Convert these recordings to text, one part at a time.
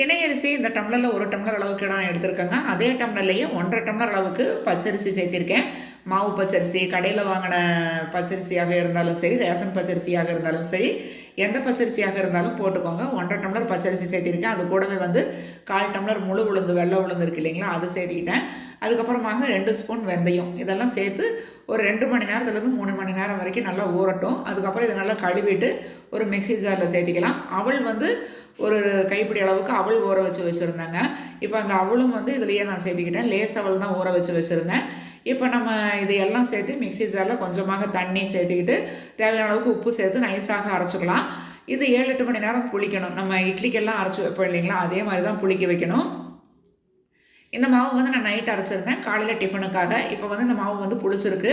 திணையரிசி இந்த டம்ளரில் ஒரு டம்ளர் அளவுக்கு நான் எடுத்திருக்கேங்க. அதே டம்ளர்லேயே ஒன்றரை டம்ளர் அளவுக்கு பச்சரிசி சேர்த்திருக்கேன். மாவு பச்சரிசி கடையில் வாங்கின பச்சரிசியாக இருந்தாலும் சரி ரேஷன் பச்சரிசியாக இருந்தாலும் சரி எந்த பச்சரிசியாக இருந்தாலும் போட்டுக்கோங்க. ஒன்றரை டம்ளர் பச்சரிசி சேர்த்திருக்கேன். அது கூடவே வந்து கால் டம்ளர் முழு உளுந்து வெள்ளை உளுந்து இருக்கு இல்லைங்களா அது சேர்த்திக்கிட்டேன். அதுக்கப்புறமாக ரெண்டு ஸ்பூன் வெந்தயம். இதெல்லாம் சேர்த்து ஒரு ரெண்டு மணி நேரத்துலேருந்து மூணு மணி நேரம் வரைக்கும் நல்லா ஊறட்டும். அதுக்கப்புறம் இதை நல்லா கழுவிட்டு ஒரு மிக்ஸி ஜாரில் சேர்த்திக்கலாம். அவள் வந்து ஒரு கைப்பிடி அளவுக்கு அவள் ஊற வச்சு வச்சுருந்தாங்க. இப்போ அந்த அவளும் வந்து இதுலேயே நான் சேர்த்திக்கிட்டேன். லேஸ் அவள் தான் ஊற வச்சு வச்சுருந்தேன். இப்போ நம்ம இதையெல்லாம் சேர்த்து மிக்ஸி ஜாரில் கொஞ்சமாக தண்ணி சேர்த்துக்கிட்டு தேவையான அளவுக்கு உப்பு சேர்த்து நைஸாக அரைச்சிக்கலாம். இது ஏழு எட்டு மணி நேரம் புளிக்கணும். நம்ம இட்லிக்கெல்லாம் அரைச்சி வைப்போம் இல்லைங்களா? அதே மாதிரி தான் புளிக்க வைக்கணும். இந்த மாவு வந்து நான் நைட் அரைச்சிருந்தேன். காலையில் டிஃபனுக்காக இப்போ வந்து இந்த மாவு வந்து புளிச்சிருக்கு.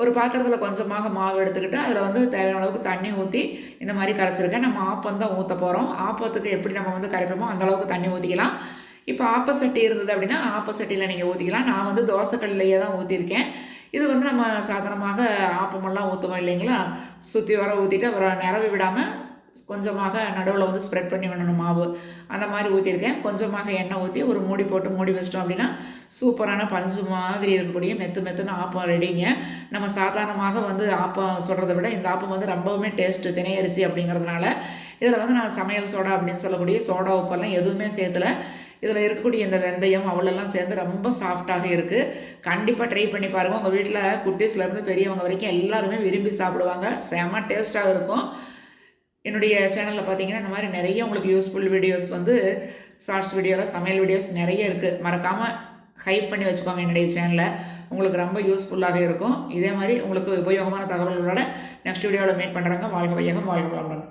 ஒரு பாத்திரத்தில் கொஞ்சமாக மாவு எடுத்துக்கிட்டு அதில் வந்து தேவையான அளவுக்கு தண்ணி ஊற்றி இந்த மாதிரி கரைச்சிருக்கேன். நம்ம ஆப்பம் தான் ஊற்ற போகிறோம் ஆப்பத்துக்கு எப்படி நம்ம வந்து கரைப்போமோ அந்தளவுக்கு தண்ணி ஊற்றிக்கலாம் இப்போ ஆப்பசட்டி இருந்தது அப்படின்னா ஆப்பசட்டியில் நீங்கள் ஊற்றிக்கலாம் நான் வந்து தோசைக்கல்லையே தான் ஊற்றிருக்கேன் இது வந்து நம்ம சாதாரணமாக ஆப்பமெல்லாம் ஊற்றுவோம் இல்லைங்களா? சுற்றி வர ஊற்றிட்டு அப்புறம் நிரவி விடாமல் கொஞ்சமாக நடுவில் வந்து ஸ்ப்ரெட் பண்ணி விடணும் மாவு அந்த மாதிரி ஊற்றிருக்கேன் கொஞ்சமாக எண்ணெய் ஊற்றி ஒரு மூடி போட்டு மூடி வச்சிட்டோம் அப்படின்னா சூப்பரான பஞ்சு மாதிரி இருக்கக்கூடிய மெத்து மெத்துன்னு ஆப்பம் ரெடிங்க நம்ம சாதாரணமாக வந்து ஆப்பம் சொல்கிறத விட இந்த ஆப்பம் வந்து ரொம்பவுமே டேஸ்ட்டு தினையரிசி அப்படிங்கிறதுனால இதில் வந்து நான் சமையல் சோடா அப்படின்னு சொல்லக்கூடிய சோடா உப்பெல்லாம் எதுவுமே சேர்த்துல இதில் இருக்கக்கூடிய இந்த வெந்தயம் அவளெல்லாம் சேர்ந்து ரொம்ப சாஃப்டாக இருக்குது கண்டிப்பாக ட்ரை பண்ணி பாருங்கள் உங்கள் வீட்டில் குட்டீஸ்லேருந்து பெரியவங்க வரைக்கும் எல்லாருமே விரும்பி சாப்பிடுவாங்க. செம டேஸ்ட்டாக இருக்கும். என்னுடைய சேனலில் பார்த்தீங்கன்னா இந்த மாதிரி நிறைய உங்களுக்கு யூஸ்ஃபுல் வீடியோஸ் வந்து ஷார்ட்ஸ் வீடியோவில் சமையல் வீடியோஸ் நிறைய இருக்குது மறக்காமல் ஹைப் பண்ணி வச்சுக்கோங்க என்னுடைய சேனலில் உங்களுக்கு ரொம்ப யூஸ்ஃபுல்லாக இருக்கும். இதே மாதிரி உங்களுக்கு உபயோகமான தகவல்களோட நெக்ஸ்ட் வீடியோவில் மீட் பண்ணுறாங்க வாழ்க வையகம் வாழ்க வளமுடன்.